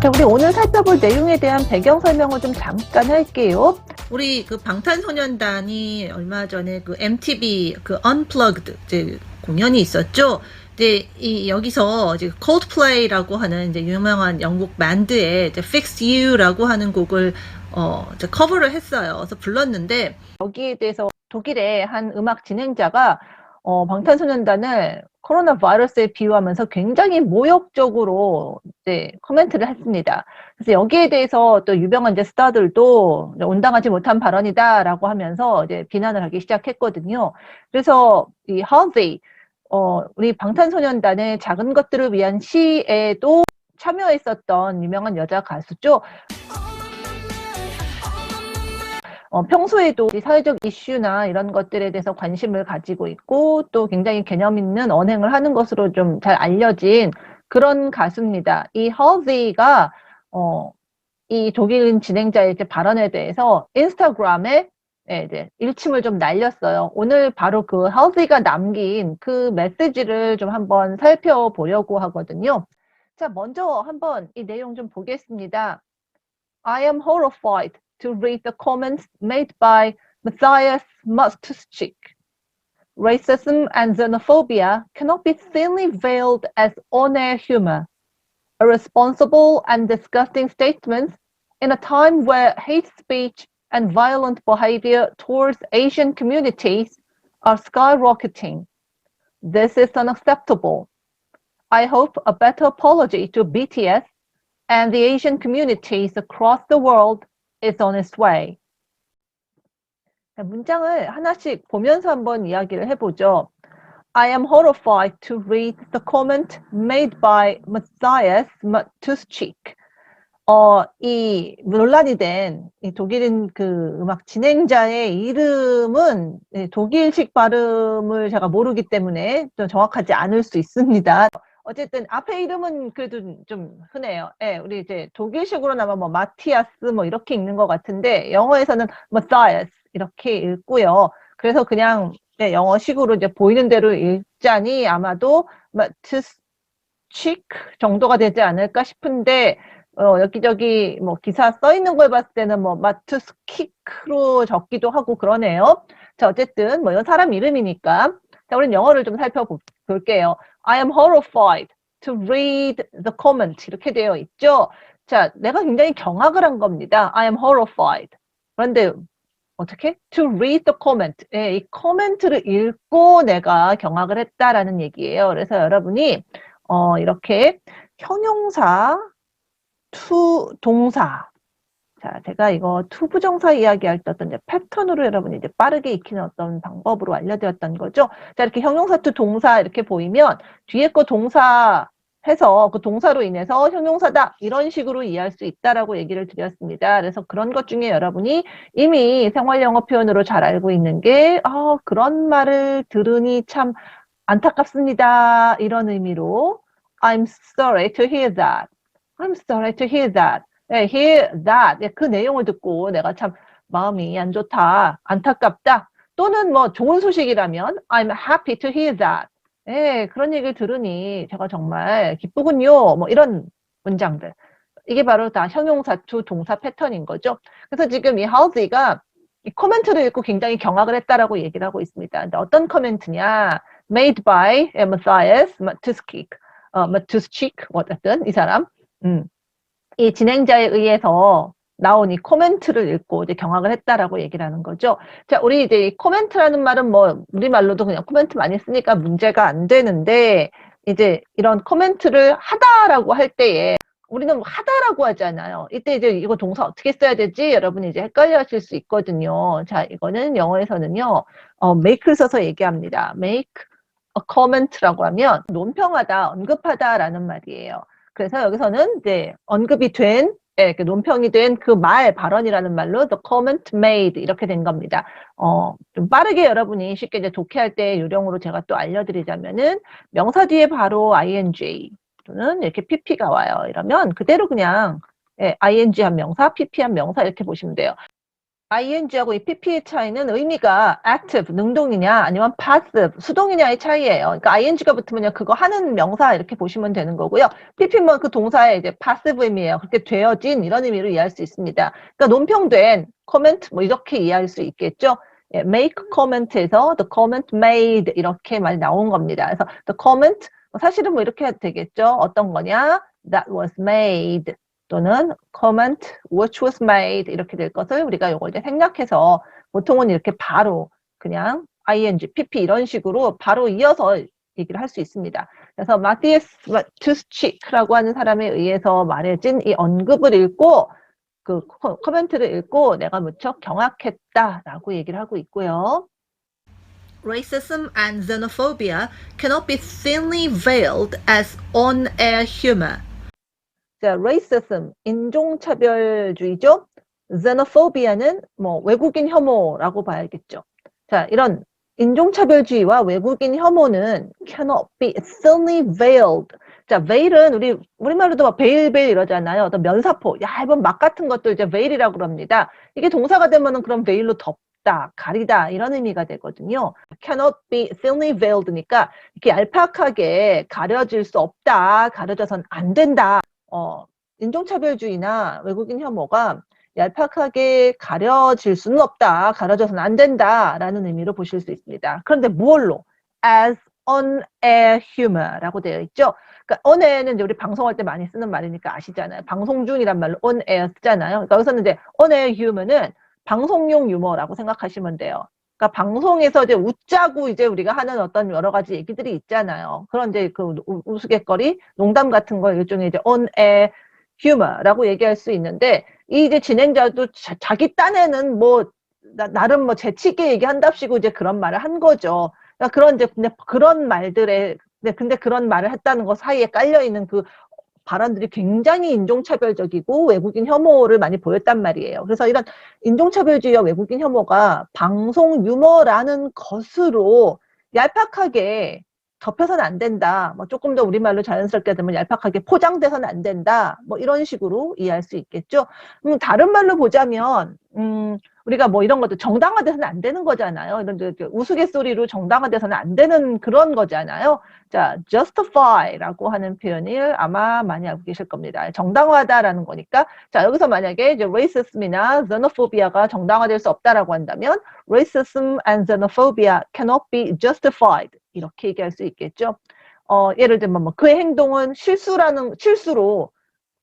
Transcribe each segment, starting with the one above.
자, 우리 오늘 살펴볼 내용에 대한 배경 설명을 좀 잠깐 할게요. 우리 그 방탄소년단이 얼마 전에 그 MTV 그 Unplugged 이제 공연이 있었죠. 이제 이 여기서 이제 Coldplay라고 하는 이제 유명한 영국 밴드의 이제 Fix You라고 하는 곡을 어 이제 커버를 했어요. 그래서 불렀는데 여기에 대해서 독일의 한 음악 진행자가 어, 방탄소년단을 코로나 바이러스에 비유하면서 굉장히 모욕적으로 이제 코멘트를 했습니다. 그래서 여기에 대해서 또 유명한 이제 스타들도 이제 온당하지 못한 발언이다라고 하면서 이제 비난을 하기 시작했거든요. 그래서 이 할비 어, 우리 방탄소년단의 작은 것들을 위한 시에도 참여했었던 유명한 여자 가수죠. 어, 평소에도 이 사회적 이슈나 이런 것들에 대해서 관심을 가지고 있고 또 굉장히 개념 있는 언행을 하는 것으로 좀 잘 알려진 그런 가수입니다. 이 허지가 어, 이 독일인 진행자의 이제 발언에 대해서 인스타그램에 예, 이제 일침을 좀 날렸어요. 오늘 바로 그 허지가 남긴 그 메시지를 좀 한번 살펴보려고 하거든요. 자, 먼저 한번 이 내용 좀 보겠습니다. I am horrified to read the comments made by Matthias Matuschik. Racism and xenophobia cannot be thinly veiled as on-air humor. Irresponsible and disgusting statements in a time where hate speech and violent behavior towards Asian communities are skyrocketing. This is unacceptable. I hope a better apology to BTS and the Asian communities across the world is on its way. 문장을 하나씩 보면서 한번 이야기를 해보죠. I am horrified to read the comment made by Matthias Matuschik. 어, 이 논란이 된 이 독일인 그 음악 진행자의 이름은 네, 독일식 발음을 제가 모르기 때문에 좀 정확하지 않을 수 있습니다. 어쨌든 앞에 이름은 그래도 좀 흔해요. 예, 우리 이제 독일식으로나마 뭐 마티아스 뭐 이렇게 읽는 것 같은데 영어에서는 Matthias 이렇게 읽고요. 그래서 그냥 네, 영어식으로 이제 보이는 대로 읽자니 아마도 마트스칙 정도가 되지 않을까 싶은데 어, 여기저기 뭐 기사 써 있는 걸 봤을 때는 뭐 마트스킥으로 적기도 하고 그러네요. 자, 어쨌든 뭐 이건 사람 이름이니까. 자, 우리는 영어를 좀 살펴볼게요. I am horrified to read the comment. 이렇게 되어 있죠. 자, 내가 굉장히 경악을 한 겁니다. I am horrified. 그런데 어떻게? To read the comment. 예, 이 코멘트를 읽고 내가 경악을 했다라는 얘기예요. 그래서 여러분이 어, 이렇게 형용사, 투 동사. 자, 제가 이거 투 부정사 이야기할 때 어떤 이제 패턴으로 여러분이 이제 빠르게 익히는 어떤 방법으로 알려드렸던 거죠. 자, 이렇게 형용사 투 동사 이렇게 보이면 뒤에 거 동사 해서 그 동사로 인해서 형용사다 이런 식으로 이해할 수 있다라고 얘기를 드렸습니다. 그래서 그런 것 중에 여러분이 이미 생활 영어 표현으로 잘 알고 있는 게 아, 그런 말을 들으니 참 안타깝습니다. 이런 의미로 I'm sorry to hear that. I'm sorry to hear that. 네, hear that. 네, 그 내용을 듣고 내가 참 마음이 안 좋다, 안타깝다. 또는 뭐 좋은 소식이라면 I'm happy to hear that. 예, 그런 얘기를 들으니 제가 정말 기쁘군요. 뭐 이런 문장들. 이게 바로 다 형용사 투 동사 패턴인 거죠. 그래서 지금 이 하우지가 이 코멘트를 읽고 굉장히 경악을 했다라고 얘기를 하고 있습니다. 근데 어떤 코멘트냐? Made by Matthias Matuschik. 어, Matuschik, 어쨌든 이 사람. 음. 이 진행자에 의해서 나온 이 코멘트를 읽고 이제 경악을 했다라고 얘기를 하는 거죠. 자, 우리 이제 이 코멘트라는 말은 뭐 우리말로도 그냥 코멘트 많이 쓰니까 문제가 안 되는데 이제 이런 코멘트를 하다라고 할 때에 우리는 하다라고 하잖아요. 이때 이제 이거 동사 어떻게 써야 되지? 여러분이 이제 헷갈려 하실 수 있거든요. 자, 이거는 영어에서는요, 어, make를 써서 얘기합니다. make a comment라고 하면 논평하다, 언급하다라는 말이에요. 그래서 여기서는 이제 언급이 된, 예, 그 논평이 된 그 말, 발언이라는 말로 the comment made 이렇게 된 겁니다. 어, 좀 빠르게 여러분이 쉽게 이제 독해할 때 요령으로 제가 또 알려드리자면은 명사 뒤에 바로 ing 또는 이렇게 pp가 와요. 이러면 그대로 그냥 예, ing 한 명사, pp 한 명사 이렇게 보시면 돼요. Ing하고 이 pp의 차이는 의미가 active, 능동이냐 아니면 passive, 수동이냐의 차이예요. 그러니까 ing가 붙으면요 그거 하는 명사 이렇게 보시면 되는 거고요. pp는 그 동사의 이제 passive 의미예요. 그렇게 되어진 이런 의미로 이해할 수 있습니다. 그러니까 논평된 comment 뭐 이렇게 이해할 수 있겠죠. 예, make comment에서 the comment made 이렇게 많이 나온 겁니다. 그래서 the comment 뭐 사실은 뭐 이렇게 해도 되겠죠. 어떤 거냐? That was made 또는 comment which was made 이렇게 될 것을 우리가 이걸 이제 생략해서 보통은 이렇게 바로 그냥 ing, pp 이런 식으로 바로 이어서 얘기를 할 수 있습니다. 그래서 마티스 투스치크라고 하는 사람에 의해서 말해진 이 언급을 읽고 그 커- 커멘트를 읽고 내가 무척 경악했다라고 얘기를 하고 있고요. Racism and xenophobia cannot be thinly veiled as on-air humor. 자, racism, 인종차별주의죠. xenophobia는 뭐 외국인 혐오라고 봐야겠죠. 자, 이런 인종차별주의와 외국인 혐오는 cannot be thinly veiled. 자, veil은 우리 우리말로도 막 veil veil 이러잖아요. 어떤 면사포, 얇은 막 같은 것도 이제 veil이라고 그럽니다. 이게 동사가 되면은 그럼 veil로 덮다, 가리다 이런 의미가 되거든요. cannot be thinly veiled니까 이렇게 얄팍하게 가려질 수 없다, 가려져선 안 된다. 어, 인종차별주의나 외국인 혐오가 얄팍하게 가려질 수는 없다, 가려져서는 안 된다 라는 의미로 보실 수 있습니다. 그런데 무얼로? as on-air humor라고 되어 있죠. 그러니까 on-air는 이제 우리 방송할 때 많이 쓰는 말이니까 아시잖아요. 방송 중이란 말로 on-air 쓰잖아요. 그러니까 여기서는 이제 on-air humor는 방송용 유머라고 생각하시면 돼요. 그러니까 방송에서 이제 웃자고 이제 우리가 하는 어떤 여러 가지 얘기들이 있잖아요. 그런 이제 그 우- 우스갯거리, 농담 같은 걸 일종의 이제 on-air humor라고 얘기할 수 있는데 이 이제 진행자도 자, 기 딴에는 뭐 나, 름뭐 재치 있게 얘기한답시고 이제 그런 말을 한 거죠. 그러니까 그런 이제 근데 그런 말들에 근데 그런 말을 했다는 거 사이에 깔려 있는 그 발언들이 굉장히 인종차별적이고 외국인 혐오를 많이 보였단 말이에요. 그래서 이런 인종차별주의와 외국인 혐오가 방송 유머라는 것으로 얄팍하게 덮여서는 안 된다. 뭐 조금 더 우리말로 자연스럽게 되면 얄팍하게 포장돼서는 안 된다. 뭐 이런 식으로 이해할 수 있겠죠. 음, 다른 말로 보자면 음, 우리가 뭐 이런 것도 정당화돼서는 안 되는 거잖아요. 이런 우스갯소리로 정당화돼서는 안 되는 그런 거잖아요. 자, justify라고 하는 표현을 아마 많이 알고 계실 겁니다. 정당화다라는 거니까 자, 여기서 만약에 이제 racism이나 xenophobia가 정당화될 수 없다라고 한다면 racism and xenophobia cannot be justified 이렇게 얘기할 수 있겠죠. 어, 예를 들면 뭐 그의 행동은 실수라는 실수로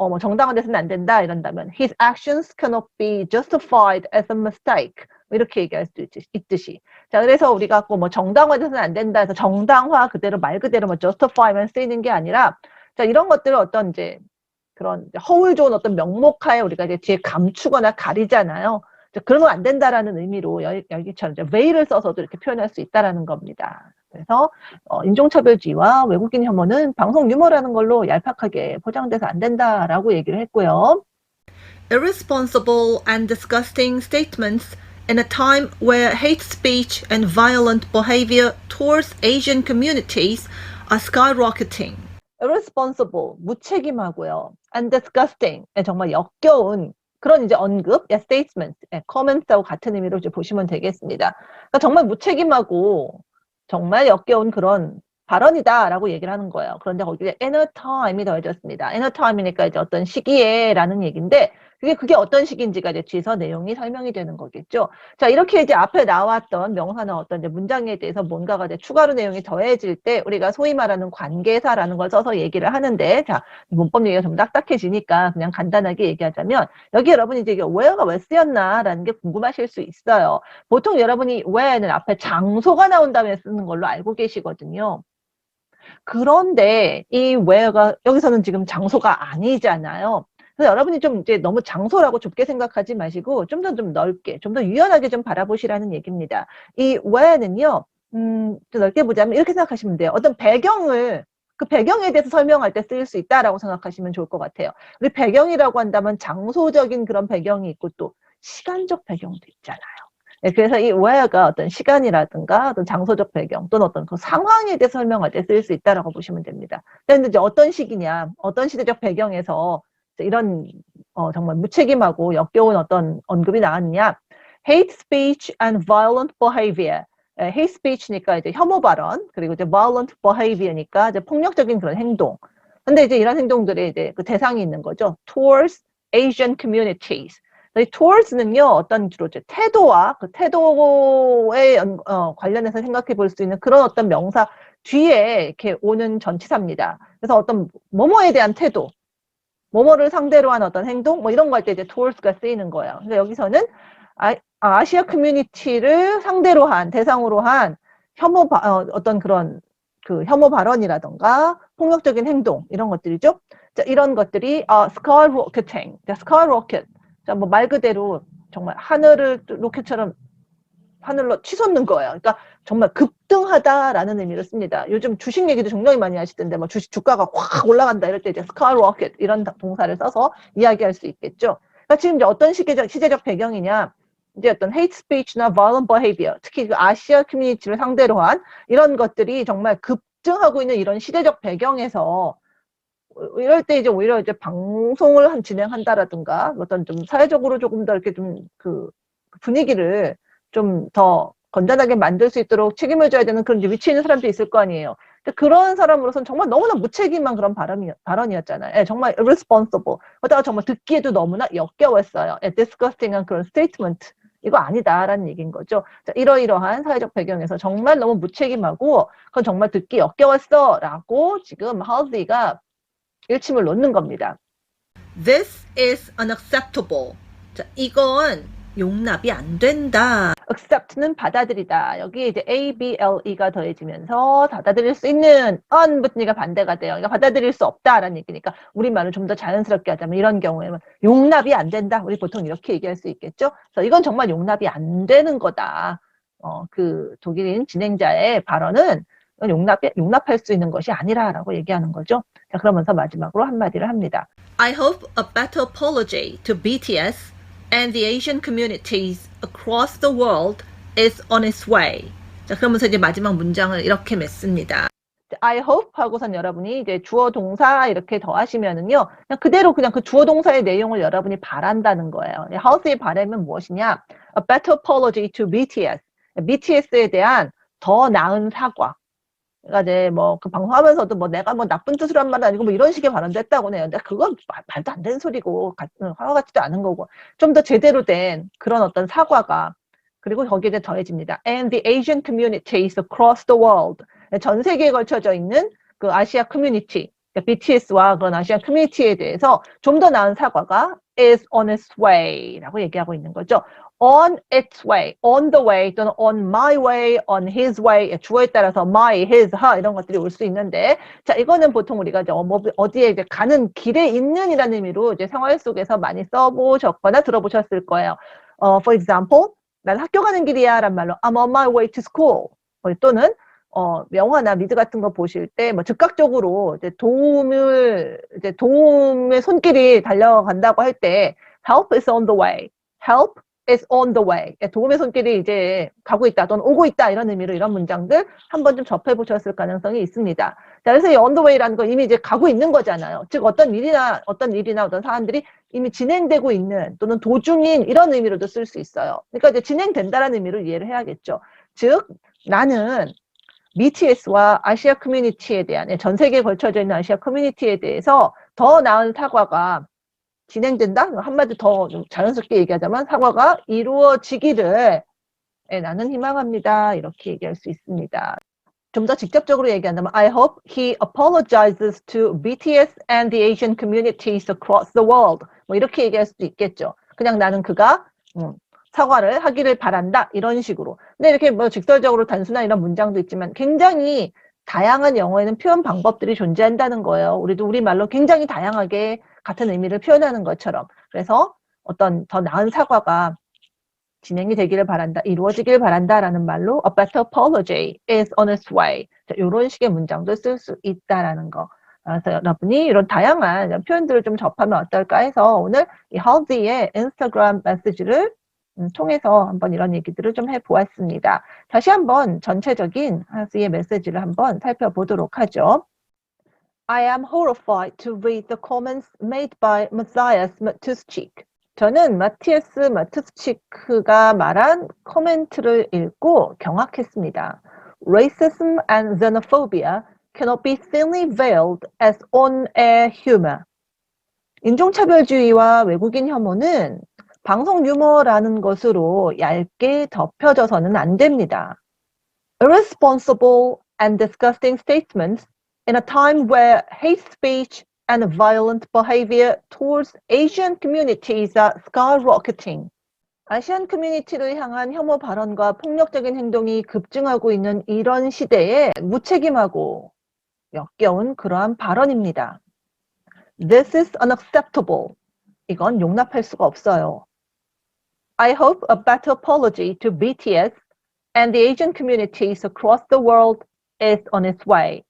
어, 뭐 정당화돼서는 안 된다 이런다면 his actions cannot be justified as a mistake 뭐 이렇게 얘기할 수 있, 있듯이 자 그래서 우리가 뭐 정당화돼서는 안 된다 해서 정당화 그대로 말 그대로 뭐 justify만 쓰이는 게 아니라 자 이런 것들을 어떤 이제 그런 허울 좋은 어떤 명목하에 우리가 이제 뒤에 감추거나 가리잖아요. 자, 그러면 안 된다라는 의미로 여- 여기처럼 이제 왜를 써서도 이렇게 표현할 수 있다라는 겁니다. 그래서 어, 인종차별주의와 외국인 혐오는 방송 유머라는 걸로 얄팍하게 포장돼서 안 된다라고 얘기를 했고요. Irresponsible and disgusting statements in a time where hate speech and violent behavior towards Asian communities are skyrocketing. irresponsible, 무책임하고요. and disgusting, 예, 정말 역겨운 그런 이제 언급, 예, statements, 예, comments하고 같은 의미로 이제 보시면 되겠습니다. 그러니까 정말 무책임하고 정말 역겨운 그런 발언이다라고 얘기를 하는 거예요. 그런데 거기에 a time이 더해졌습니다. a time이니까 이제 어떤 시기에라는 얘기인데 그게 그게 어떤 시기인지가 이제 뒤에서 내용이 설명이 되는 거겠죠. 자 이렇게 이제 앞에 나왔던 명사나 어떤 이제 문장에 대해서 뭔가가 이제 추가로 내용이 더해질 때 우리가 소위 말하는 관계사라는 걸 써서 얘기를 하는데 자 문법 얘기가 좀 딱딱해지니까 그냥 간단하게 얘기하자면 여기 여러분이 이제 where가 왜 쓰였나라는 게 궁금하실 수 있어요. 보통 여러분이 where는 앞에 장소가 나온 다음에 쓰는 걸로 알고 계시거든요. 그런데 이 where가 여기서는 지금 장소가 아니잖아요. 그래서 여러분이 좀 이제 너무 장소라고 좁게 생각하지 마시고 좀더좀 넓게, 좀 더 유연하게 좀 바라보시라는 얘기입니다. 이 where는요, 음, 좀 넓게 보자면 이렇게 생각하시면 돼요. 어떤 배경을 그 배경에 대해서 설명할 때 쓰일 수 있다라고 생각하시면 좋을 것 같아요. 우리 배경이라고 한다면 장소적인 그런 배경이 있고 또 시간적 배경도 있잖아요. 네, 그래서 이 where가 어떤 시간이라든가 어떤 장소적 배경 또는 어떤 그 상황에 대해 설명할 때 쓰일 수 있다라고 보시면 됩니다. 그런데 이제 어떤 시기냐, 어떤 시대적 배경에서 이런 어, 정말 무책임하고 역겨운 어떤 언급이 나왔느냐. hate speech and violent behavior. 예, hate speech니까 이제 혐오 발언, 그리고 이제 violent behavior니까 이제 폭력적인 그런 행동. 근데 이제 이런 행동들이 이제 그 대상이 있는 거죠. towards Asian communities. 이 towards는요, 어떤 주로 이제 태도와 그 태도에 연- 어, 관련해서 생각해 볼 수 있는 그런 어떤 명사 뒤에 이렇게 오는 전치사입니다. 그래서 어떤 뭐뭐에 대한 태도, 뭐뭐를 상대로 한 어떤 행동, 뭐 이런 거 할 때 이제 towards가 쓰이는 거예요. 근데 여기서는 아, 아시아 커뮤니티를 상대로 한, 대상으로 한 혐오, 바, 어, 어떤 그런 그 혐오 발언이라던가 폭력적인 행동, 이런 것들이죠. 자, 이런 것들이, 어, skyrocketing. 자, skyrocket. 자, 뭐 말 그대로 정말 하늘을 로켓처럼 하늘로 치솟는 거예요. 그러니까 정말 급등하다라는 의미를 씁니다. 요즘 주식 얘기도 굉장히 많이 하시던데, 뭐 주식 주가가 확 올라간다 이럴 때 이제 skyrocket 이런 동사를 써서 이야기할 수 있겠죠. 그러니까 지금 이제 어떤 시대적, 시대적 배경이냐, 이제 어떤 hate speech나 violent behavior, 특히 그 아시아 커뮤니티를 상대로 한 이런 것들이 정말 급증하고 있는 이런 시대적 배경에서 이럴 때 이제 오히려 이제 방송을 한 진행한다라든가 어떤 좀 사회적으로 조금 더 이렇게 좀 그 분위기를 좀 더 건전하게 만들 수 있도록 책임을 져야 되는 그런 위치에 있는 사람도 있을 거 아니에요. 근데 그런 사람으로서는 정말 너무나 무책임한 그런 발언이, 발언이었잖아요. 예, 정말 irresponsible. 그러다가 정말 듣기에도 너무나 역겨웠어요. 예, disgusting한 그런 statement. 이거 아니다라는 얘기인 거죠. 자, 이러이러한 사회적 배경에서 정말 너무 무책임하고 그건 정말 듣기 역겨웠어라고 지금 할디가 일침을 놓는 겁니다. This is unacceptable. 자, 이건 용납이 안 된다. accept는 받아들이다. 여기 이제 A, B, L, E가 더해지면서 받아들일 수 있는 un붙으니까 반대가 돼요. 그러니까 받아들일 수 없다라는 얘기니까 우리말을 좀 더 자연스럽게 하자면 이런 경우에는 용납이 안 된다. 우리 보통 이렇게 얘기할 수 있겠죠. 그래서 이건 정말 용납이 안 되는 거다. 어, 그 독일인 진행자의 발언은 용납, 용납할 수 있는 것이 아니라라고 얘기하는 거죠. 자, 그러면서 마지막으로 한마디를 합니다. I hope a better apology to BTS and the Asian communities across the world is on its way. 자, 그러면서 이제 마지막 문장을 이렇게 맺습니다. I hope 하고선 여러분이 이제 주어 동사 이렇게 더하시면은요, 그냥 그대로 그냥 그 주어 동사의 내용을 여러분이 바란다는 거예요. 하우스의 바람은 무엇이냐? A better apology to BTS. BTS에 대한 더 나은 사과. 그러니까 이제 뭐 그 방송하면서도 뭐 내가 뭐 나쁜 뜻으로 한 말은 아니고 뭐 이런 식의 발언도 했다고 해요. 근데 그건 말- 말도 안 되는 소리고 가- 화가 같지도 않은 거고 좀 더 제대로 된 그런 어떤 사과가 그리고 거기에 더해집니다. And the Asian communities across the world. 전 세계에 걸쳐져 있는 그 아시아 커뮤니티, BTS와 그런 아시아 커뮤니티에 대해서 좀 더 나은 사과가 is on its way라고 얘기하고 있는 거죠. On its way, on the way 또는 on my way, on his way 주어에 따라서 my, his, her 이런 것들이 올 수 있는데 자 이거는 보통 우리가 이제 어디에 이제 가는 길에 있는 이라는 의미로 이제 생활 속에서 많이 써보셨거나 들어보셨을 거예요. 어, for example, 난 학교 가는 길이야 란 말로 I'm on my way to school 어, 또는 어, 영화나 미드 같은 거 보실 때, 뭐, 즉각적으로, 이제 도움을, 이제 도움의 손길이 달려간다고 할 때, help is on the way. help is on the way. 예, 도움의 손길이 이제 가고 있다, 또는 오고 있다, 이런 의미로 이런 문장들 한번좀 접해 보셨을 가능성이 있습니다. 자, 그래서 이 on the way라는 건 이미 이제 가고 있는 거잖아요. 즉, 어떤 일이나, 어떤 일이나 어떤 사안들이 이미 진행되고 있는, 또는 도중인, 이런 의미로도 쓸 수 있어요. 그러니까 이제 진행된다라는 의미로 이해를 해야겠죠. 즉, 나는 BTS와 아시아 커뮤니티에 대한 전 세계에 걸쳐져 있는 아시아 커뮤니티에 대해서 더 나은 사과가 진행된다? 한마디 더 좀 자연스럽게 얘기하자면 사과가 이루어지기를 예, 나는 희망합니다. 이렇게 얘기할 수 있습니다. 좀 더 직접적으로 얘기한다면 I hope he apologizes to BTS and the Asian communities across the world. 뭐 이렇게 얘기할 수도 있겠죠. 그냥 나는 그가 음, 사과를 하기를 바란다 이런 식으로. 근데 이렇게 뭐 직설적으로 단순한 이런 문장도 있지만 굉장히 다양한 영어에는 표현 방법들이 존재한다는 거예요. 우리도 우리말로 굉장히 다양하게 같은 의미를 표현하는 것처럼. 그래서 어떤 더 나은 사과가 진행이 되기를 바란다, 이루어지기를 바란다라는 말로 a better apology is on its way. 이런 식의 문장도 쓸 수 있다라는 거. 그래서 여러분이 이런 다양한 표현들을 좀 접하면 어떨까 해서 오늘 이 halsey의 인스타그램 메시지를 음, 통해서 한번 이런 얘기들을 좀 해보았습니다. 다시 한번 전체적인 하스의 메시지를 한번 살펴보도록 하죠. I am horrified to read the comments made by Matthias Matuschik 저는 마티에스 마투스치크가 말한 코멘트를 읽고 경악했습니다. Racism and xenophobia cannot be thinly veiled as on-air humor. 인종차별주의와 외국인 혐오는 방송 유머라는 것으로 얇게 덮여져서는 안 됩니다. Irresponsible and disgusting statements in a time where hate speech and violent behavior towards Asian communities are skyrocketing. 아시안 커뮤니티를 향한 혐오 발언과 폭력적인 행동이 급증하고 있는 이런 시대에 무책임하고 역겨운 그러한 발언입니다. This is unacceptable. 이건 용납할 수가 없어요. I hope a better apology to BTS and the Asian communities across the world is on its way.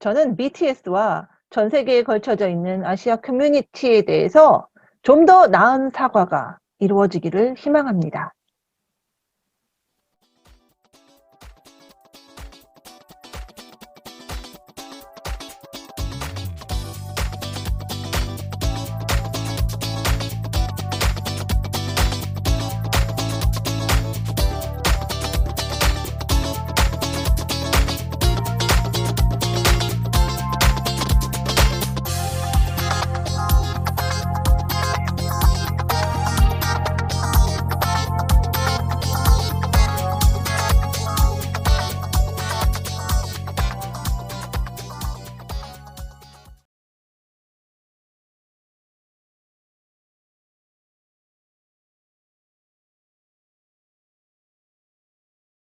저는 BTS와 전 세계에 걸쳐져 있는 아시아 커뮤니티에 대해서 좀 더 나은 사과가 이루어지기를 희망합니다.